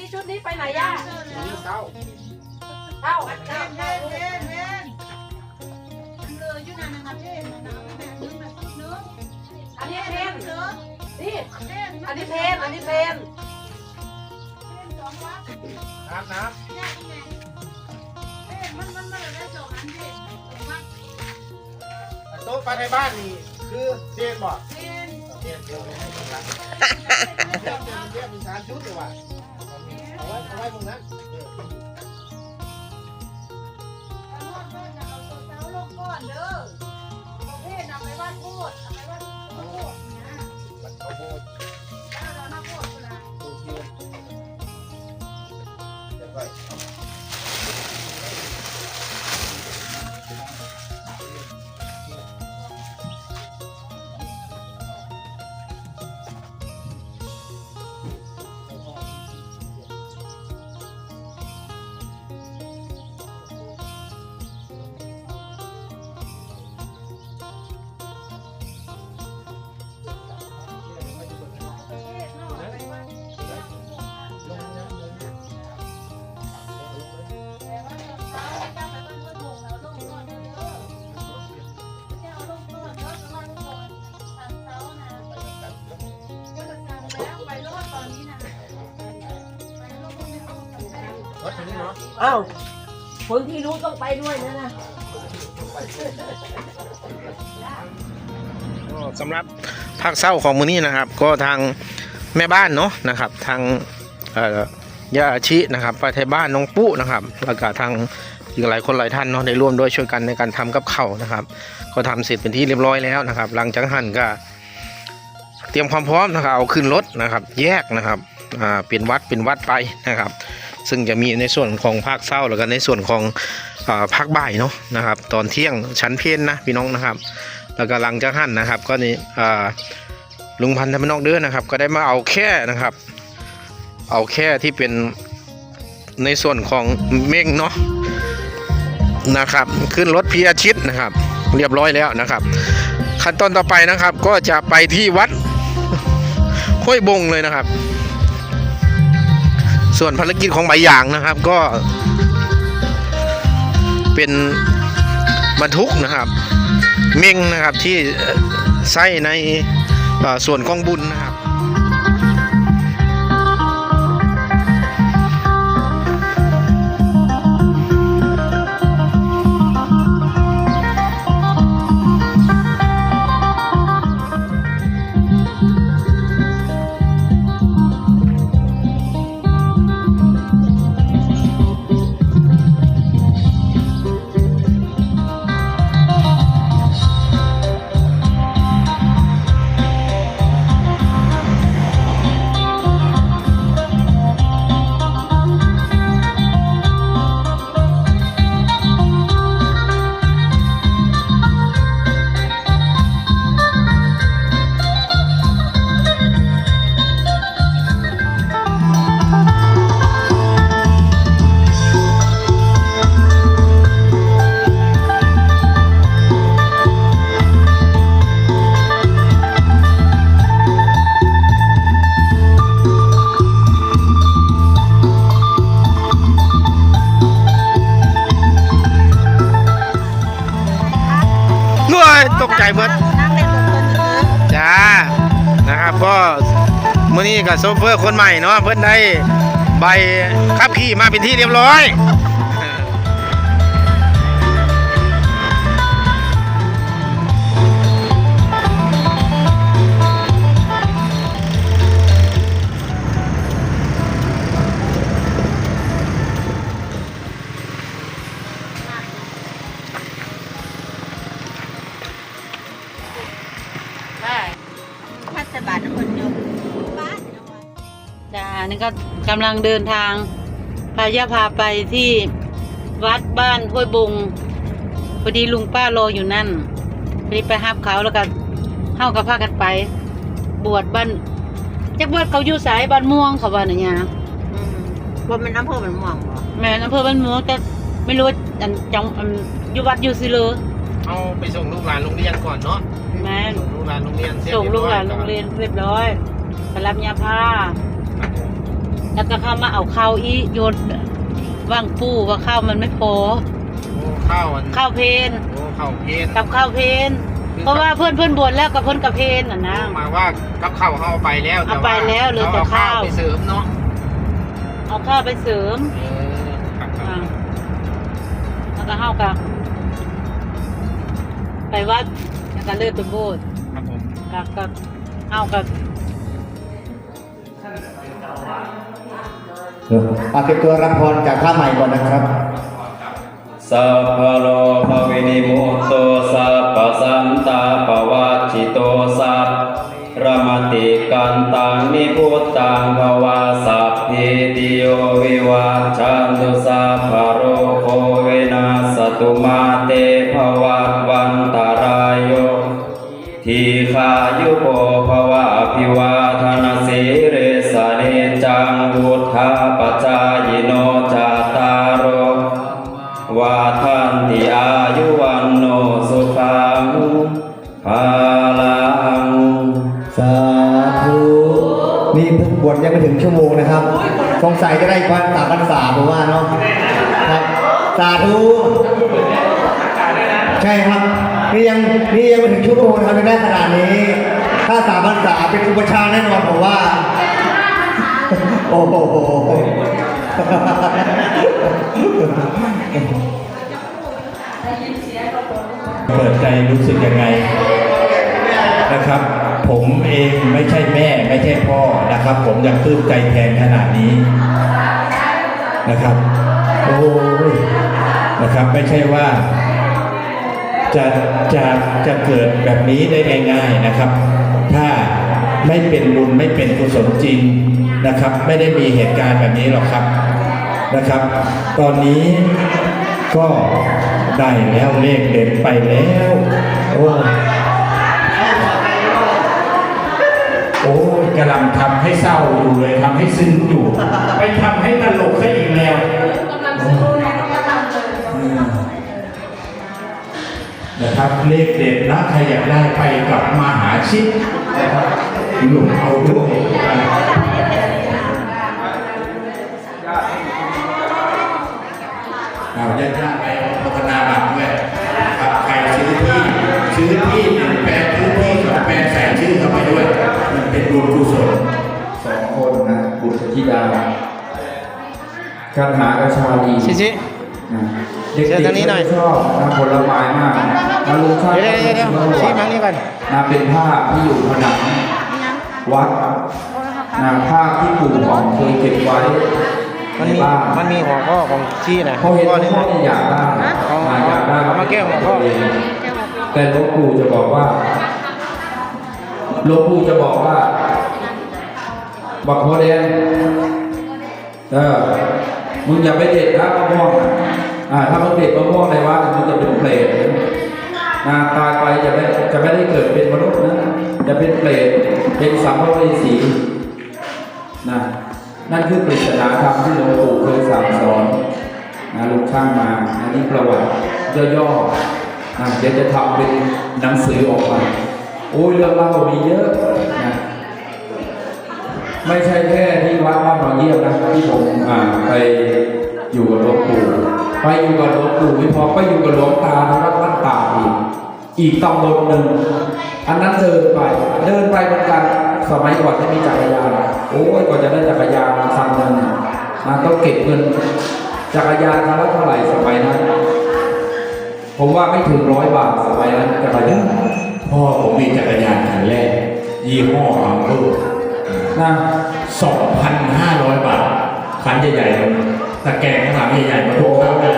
นี้ชุดนี้ไปไหนย่าเศร้าเอ้าอันเล่เอ้านเล่นเล่นเล่นมันเลยอยู่นั่นนะคะเล่นนะแม่นึกมานึกอันนี้เพนนี่อันนี้เพนอันนี้เพนเล่นสองวัดน้ำน้แยกไงเล่นมันมันมันได้สองอันดิโต๊ะปในบ้านนี่คือเซียนบอกเล่นเซียนเดียวเลยนะเซียนเดียวเซียนมีสามชุดเลยว่ะ ไว้เอาไว้ตรงนั้นเอาลงก่อนเอาตัวเท้าลงก่อนเด้อ วัดตรงนี้เนาะอ้าคนที่รู้ต้องไปด้วยนะนะก็สำหรับภาคเศร้าของมือนี้นะครับ ก็ทางแม่บ้านเนาะนะครับ ทางย่าอาชินะครับป้าไทยบ้านน้องปุ๊นะครับแล้วก็ทางอีกหลายคนหลายท่านเนาะได้ร่วมด้วยช่วยกันในการทำกับเข้านะครับ ก็ทำเสร็จเป็นที่เรียบร้อยแล้วนะครับ หลังจากหั่นก็ เตรียมความพร้อมนะครับเอาขึ้นรถนะครับ แยกนะครับอ่าเป็นวัดเป็นวัดไปนะครับ ซึ่งจะมีในส่วนของภาคเศร้าแล้วก็ในส่วนของภาคบ่ายเนาะนะครับ ตอนเที่ยงชั้นเพลนนะพี่น้องนะครับ แล้วก็ลังจากหั่นนะครับ ก็นี่ลุงพันธ์ธรรมนอกเด้อนะครับ ก็ได้มาเอาแค่นะครับ เอาแค่ที่เป็นในส่วนของเม่งเนาะนะครับ ขึ้นรถพีอาชิตนะครับ เรียบร้อยแล้วนะครับ ขั้นตอนต่อไปนะครับ ก็จะไปที่วัดห้วยบงเลยนะครับ ส่วนภารกิจของใบหยางนะครับก็ เป็นบรรทุกนะครับ เม่งนะครับที่ใส่ในส่วนกองบุญนะครับ เบิดนั่งเล่นกับเยอจ้านะครับก็มื่อนี้กับโซเฟอร์คนใหม่เนาะเพิ่นได้ใบขับขี่มาเป็นที่เรียบร้อย นี่ก็กำลังเดินทาง พายาพาไปที่วัดบ้านห้วยบงพอดีลุงป้ารออยู่นั่นพอดีไปฮับเขาแล้วก็เข้ากับพากันไป บวชบ้านจักบวชเขาอยู่สายบ้านม่วงเขาว่าเนี่ยว่ามันน้ำเพิ่มมันม่วงบ่แม่อำเภอบ้านม่วงแต่ไม่รู้ว่าอันจังอันอยู่วัดอยู่ซิเลย เอาไปส่งลูกหลานโรงเรียนก่อนเนาะแม่ส่งลูกหลานโรงเรียนเสร็จส่งลูกหลานเรีโรยบงเรียนเรียบร้อยไปรับยาผ้าครับผมไป แล้วก็เข้ามาเอาข้าวอีโยนว่างปูว่าข้าวมันไม่พอโอ้ข้าวอันข้าวเพนโอ้ข้าวเพนกับข้าวเพนเพราะว่าเพื่อนเพื่อนบนแล้วกับเพื่อนกับเพนน่ะนะหมายว่ากับข้าวเขาเอาไปแล้วเอาไปแล้วเหลือแต่รข้าวไปเสริมเนาะเอาข้าวไปเสริมเออครับคอ่ารับแล้วก็เข้ากับไปวัดแล้วก็เลิกไปโบสถ์ครับผมแล้วก็เอากับ อาเก็บตัวรับพรจากข้าใหม่ก่อนนะครับสัพพะโลภวินิมุตโตสัพพสันตาปวัชิโตสัพรมติกันตังนิพุตตังภวาสัพพิติโยวิวัชชันตุสัพพะโรโควินาสตุมาเตภวัวันตารายโยทีขายุโกภวะอภิวา จังวุธาปจายโนจาตารโรวาทันติอายุวันโนสุขังภาลังสาธุนี่เพิ่งบวชยังไม่ถึงชั่วโมงนะครับ สงสัยจะได้วันสามพรรษาผมว่าเนาะครับสาธุใช่ครับนี่ยังนี่ยังไม่ถึงชั่วโมงครับยังได้ขนาดนี้ ถ้าสามพรรษาเป็นอุปชาแน่นอนผมว่า โอ้โหเปิดใจรู้สึกยังไงนะครับ ผมเองไม่ใช่แม่ไม่ใช่พ่อนะครับ ผมยังปลื้มใจแทนขนาดนี้นะครับโอ้ยนะครับไม่ใช่ว่าจะจะจะเกิดแบบนี้ได้ง่าย ๆนะครับ ถ้าไม่เป็นบุญไม่เป็นกุศลจริง นะครับ ไม่ได้มีเหตุการณ์แบบนี้หรอกครับนะครับ ตอนนี้ก็ได้แล้วเลขเด็ดไปแล้วโอ้โอ้ยกำลังทำให้เศร้าอยู่เลยทำให้ซึ้งอยู่ ไปทำให้ตลกซะอีกแล้วนะครับเลขเด็ดนะใครอยากได้ไปกับมหาชิดนะครับหลุมเอาด้วย ซื้อที่หนึ่งแปลงซื้อที่สองแปลงใส่ชื่อเข้าไปด้วย มันเป็นบุญกุศลสองคนนะบุตรธิดาการหากระชาดีชิชิ นะเด็กเชิญทางนี้หน่อยชอบนะผลไม้มากนะลุงชาเดี๋ยวเดี๋ยวเดี๋ยวชี้มานี่ก่อน นะเป็นภาที่อยู่ผนังวัดนะภาที่ปู่ของเคยเก็บไว้มันมี ใบ้า มันมีหัวข้อของชี้นะเขาเห็นข้อว่าหนึงพ่อเนี่ยอยากได้อานะอยากได้เอามาแก้หัวข้อ แต่หลวงปู่จะบอกว่าหลวงปู่จะบอกว่าบอกโคเดนเออมึงอย่าไปเด็ดนะมะม่วงอ่าถ้ามึงเด็ดมะม่วงในวัดมึงจะเป็นเปรตนะตายไปจะไม่จะไม่ได้เกิดเป็นมนุษย์นะจะเป็นเปรตเป็นสัมภเวสีนะนั่นคือปริศนาธรรมที่หลวงปู่เคยสั่งสอนนะลุงช่างมา อันนี้ประวัติย่อๆ เดี๋ยวจะทำเป็นหนังสือออกมาโอ้ยเรื่องเล่ามีเยอะนะไม่ใช่แค่ที่วัดบ้านบางเยี่ยมนะที่ผมอ่าไปอยู่กับหลวงปู่ไปอยู่กับหลวงปู่ไม่พอไปอยู่กับหลวงตาที่วัดบ้านตาอีกอีกตำบลหนึ่งอันนั้นเดินไปเดินไปเหมือนกันสมัยก่อนไม่มีจักรยานโอ้ยกว่าจะได้จักรยานคันหนึงเนี่ยนะต้องเก็บเงินจักรยานคันละเท่าไหร่สมัยนั้น ผมว่าไม่ถึงร้อยบาทสมัยนั้นจักรยานพ่อผมมีจักรยานคันแรก ยี่ห้ออังโลนะ2,500บาทคันใหญ่ๆเลยตะแกรงข้างหลังใหญ่ๆมาทุกข้างได้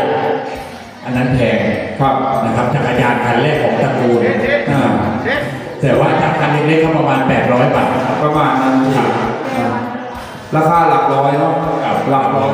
อันนั้นแพงครับนะครับจักรยานคันแรกของตระกูลอ่าแต่ว่าถ้าคันเล็กๆก็ประมาณ 800 บาทประมาณนั้นครับอ่าราคาหลักร้อยเนาะครับหลักร้อย